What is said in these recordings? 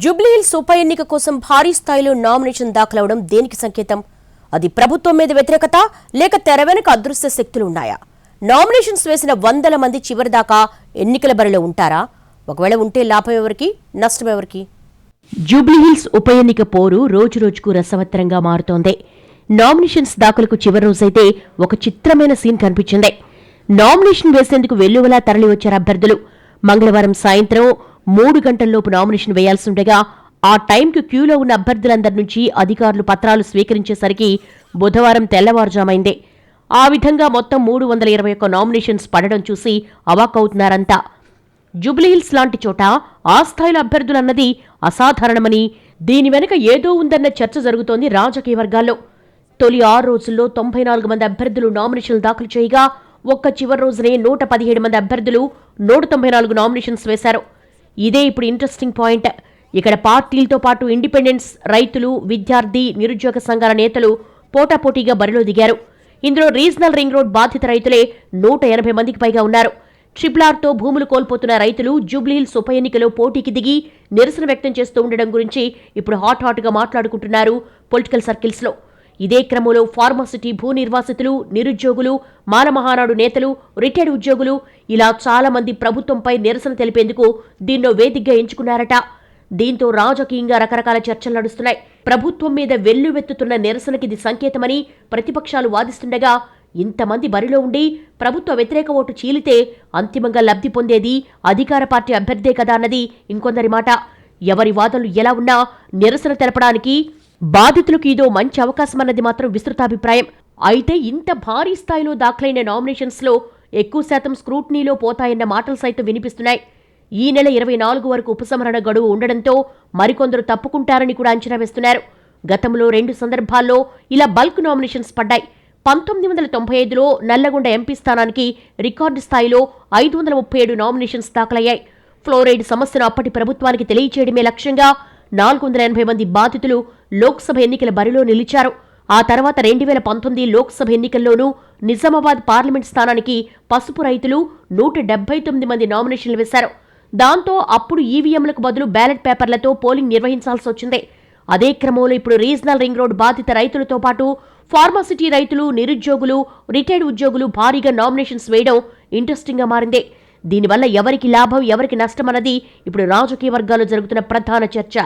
జూబ్లీహిల్స్ ఉప ఎన్నిక కోసం భారీ స్థాయిలో నామినేషన్ దాఖలవడం దేనికి సంకేతం? అది ప్రభుత్వం మీద వ్యతిరేకత లేక తెర వెనుక అదృశ్య శక్తులు ఉన్నాయా? నామినేషన్స్ వేసిన వందల మంది చివరిదాకా ఎన్నికల బరిలో ఉంటారా? ఒకవేళ ఉంటే లాభం ఎవరికి? నష్టం ఎవరికి? జూబ్లీహిల్స్ ఉప ఎన్నిక పోరు రోజురోజుకు రసవత్తరంగా మారుతోంది. నామినేషన్స్ దాఖలకు చివరి రోజైతే ఒక చిత్రమైన సీన్ కనిపించింది. నామినేషన్ వేసేందుకు వెల్లువలా తరలివచ్చారు అభ్యర్థులు. మంగళవారం సాయంత్రం మూడు గంటల్లోపు నామినేషన్ వేయాల్సి ఉండగా ఆ టైంకు క్యూలో ఉన్న అభ్యర్థులందరి నుంచి అధికారులు పత్రాలు స్వీకరించేసరికి బుధవారం తెల్లవారుజామైంది. ఆ విధంగా మొత్తం మూడు వందల ఇరవై ఒక్క నామినేషన్స్ పడడం చూసి అవాకవుతున్నారంతా. జూబ్లీహిల్స్ లాంటి చోట ఆ స్థాయిలో అభ్యర్థులన్నది అసాధారణమని దీని వెనుక ఏదో ఉందన్న చర్చ జరుగుతోంది రాజకీయ వర్గాల్లో. తొలి ఆరు రోజుల్లో తొంభై నాలుగు మంది అభ్యర్థులు నామినేషన్లు దాఖలు చేయగా ఒక్క చివరి రోజునే నూట పదిహేడు మంది అభ్యర్థులు నూట తొంభై నాలుగు నామినేషన్స్ వేశారు. ఇదే ఇప్పుడు ఇంట్రెస్టింగ్ పాయింట్ ఇక్కడ పార్టీలతో పాటు ఇండిపెండెన్స్ రైతులు విద్యార్థి నిరుద్యోగ సంఘాల నేతలు పోటాపోటీగా బరిలో దిగారు. ఇందులో రీజనల్ రింగ్ రోడ్ బాధిత రైతులే నూట ఎనభై మందికి పైగా ఉన్నారు. ట్రిపుల్ ఆర్తో భూములు కోల్పోతున్న రైతులు జూబ్లీహిల్స్ ఉప ఎన్నికలో పోటీకి దిగి నిరసన వ్యక్తం చేస్తూ ఉండడం గురించి ఇప్పుడు హాట్ హాట్గా మాట్లాడుకుంటున్నారు పొలిటికల్ సర్కిల్స్లో ఇదే క్రమంలో ఫార్మాసిటీ భూ నిర్వాసితులు నిరుద్యోగులు మానమహానాడు నేతలు రిటైర్డ్ ఉద్యోగులు ఇలా చాలామంది ప్రభుత్వంపై నిరసన తెలిపేందుకు దీన్నో వేదికగా ఎంచుకున్నారట. దీంతో రాజకీయంగా రకరకాల చర్చలు నడుస్తున్నాయి. ప్రభుత్వం మీద వెల్లువెత్తుతున్న నిరసనకి ఇది సంకేతమని ప్రతిపక్షాలు వాదిస్తుండగా ఇంతమంది బరిలో ఉండి ప్రభుత్వ వ్యతిరేక ఓటు చీలితే అంతిమంగా లబ్ధి పొందేది అధికార పార్టీ అభ్యర్థే కదా అన్నది ఇంకొందరి మాట. ఎవరి వాదనలు ఎలా ఉన్నా నిరసన తెలపడానికి బాధితులకు ఇదో మంచి అవకాశం అన్నది మాత్రం విస్తృతాభిప్రాయం. అయితే ఇంత భారీ స్థాయిలో దాఖలైన నామినేషన్స్లో ఎక్కువ శాతం స్క్రూట్నీలో పోతాయన్న మాటలు సైతం వినిపిస్తున్నాయి. ఈ నెల ఇరవై నాలుగు వరకు ఉపసంహరణ గడువు ఉండడంతో మరికొందరు తప్పుకుంటారని కూడా అంచనా వేస్తున్నారు. గతంలో రెండు సందర్భాల్లో ఇలా బల్క్ నామినేషన్స్ పడ్డాయి. పంతొమ్మిది వందల తొంభై ఐదులో నల్లగొండ ఎంపీ స్థానానికి రికార్డు స్థాయిలో ఐదు వందల ముప్పై ఏడు నామినేషన్స్ దాఖలయ్యాయి. ఫ్లోరైడ్ సమస్యను అప్పటి ప్రభుత్వానికి తెలియచేయడమే లక్ష్యంగా నాలుగు వందల ఎనభై మంది బాధితులు లోక్సభ ఎన్నికల బరిలో నిలిచారు. ఆ తర్వాత రెండు వేల పంతొమ్మిది లోక్సభ ఎన్నికల్లోనూ నిజామాబాద్ పార్లమెంట్ స్థానానికి పసుపు రైతులు నూట డెబ్బై తొమ్మిది మంది నామినేషన్లు వేశారు. దాంతో అప్పుడు ఈవీఎంలకు బదులు బ్యాలెట్ పేపర్లతో పోలింగ్ నిర్వహించాల్సి వచ్చింది. అదే క్రమంలో ఇప్పుడు రీజనల్ రింగ్ రోడ్ బాధిత రైతులతో పాటు ఫార్మాసిటీ రైతులు నిరుద్యోగులు రిటైర్డ్ ఉద్యోగులు భారీగా నామినేషన్స్ వేయడం ఇంట్రెస్టింగ్గా మారింది. దీనివల్ల ఎవరికి లాభం ఎవరికి నష్టం అన్నది ఇప్పుడు రాజకీయ వర్గాల్లో జరుగుతున్న ప్రధాన చర్చ.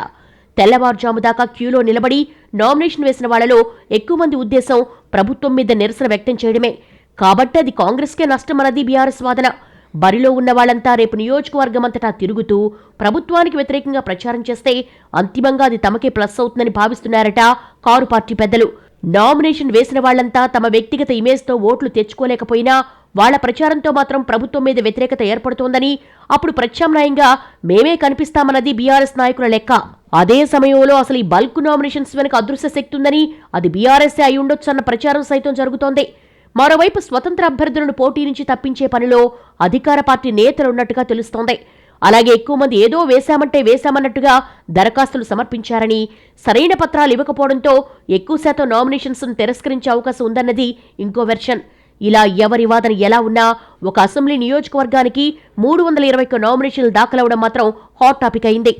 తెల్లవారుజాము దాకా క్యూలో నిలబడి నామినేషన్ వేసిన వాళ్ళలో ఎక్కువ మంది ఉద్దేశం ప్రభుత్వం మీద నిరసన వ్యక్తం చేయడమే. కాబట్టి అది కాంగ్రెస్కే నష్టం అన్నది బీఆర్ఎస్ వాదన. బరిలో ఉన్న వాళ్ళంతా రేపు నియోజకవర్గమంతటా తిరుగుతూ ప్రభుత్వానికి వ్యతిరేకంగా ప్రచారం చేస్తే అంతిమంగా అది తమకే ప్లస్ అవుతుందని భావిస్తున్నారట కారు పార్టీ పెద్దలు. నామినేషన్ వేసిన వాళ్ళంతా తమ వ్యక్తిగత ఇమేజ్తో ఓట్లు తెచ్చుకోలేకపోయినా వాళ్ళ ప్రచారంతో మాత్రం ప్రభుత్వం మీద వ్యతిరేకత ఏర్పడుతోందని అప్పుడు ప్రత్యామ్నాయంగా మేమే కనిపిస్తామన్నది బీఆర్ఎస్ నాయకుల లెక్క. అదే సమయంలో అసలు ఈ బల్క్ నామినేషన్స్ వెనుక అదృశ్య శక్తి ఉందని అది బీఆర్ఎస్ఏ అయి ఉండొచ్చు అన్న ప్రచారం సైతం జరుగుతోంది. మరోవైపు స్వతంత్ర అభ్యర్థులను పోటీ నుంచి తప్పించే పనిలో అధికార పార్టీ నేతలున్నట్టుగా తెలుస్తోంది. అలాగే ఎక్కువ మంది ఏదో వేశామంటే వేశామన్నట్టుగా దరఖాస్తులు సమర్పించారని సరైన పత్రాలు ఇవ్వకపోవడంతో ఎక్కువ శాతం నామినేషన్స్ను తిరస్కరించే అవకాశం ఉందన్నది ఇంకో వెర్షన్. ఇలా ఎవరి వాదన ఎలా ఉన్నా ఒక అసెంబ్లీ నియోజకవర్గానికి మూడు వందల ఇరవై ఒక్క నామినేషన్లు దాఖలవడం మాత్రం హాట్ టాపిక్ అయింది.